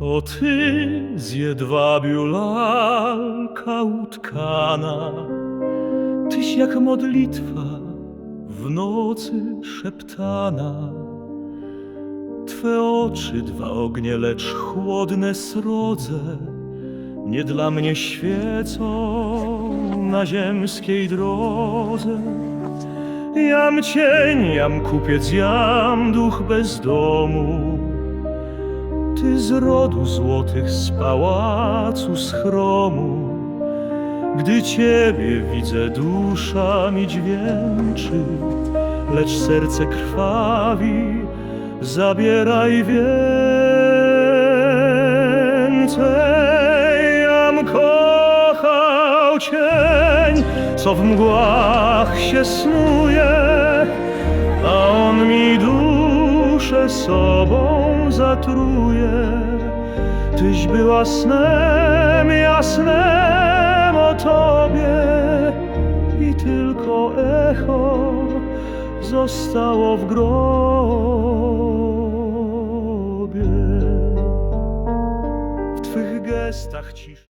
O ty z jedwabiu lalka utkana, tyś jak modlitwa w nocy szeptana. Twe oczy dwa ognie, lecz chłodne srodze, nie dla mnie świecą na ziemskiej drodze. Jam cień, jam kupiec, jam duch bez domu. Ty z rodu złotych, z pałacu schromu. Gdy Ciebie widzę, dusza mi dźwięczy, lecz serce krwawi, zabieraj więcej. Jam kochał cień, co w mgłach się snuje, a on mi duszę sobą zatruje. Tyś była snem jasnem o tobie i tylko echo zostało w grobie. W twych gestach cisz.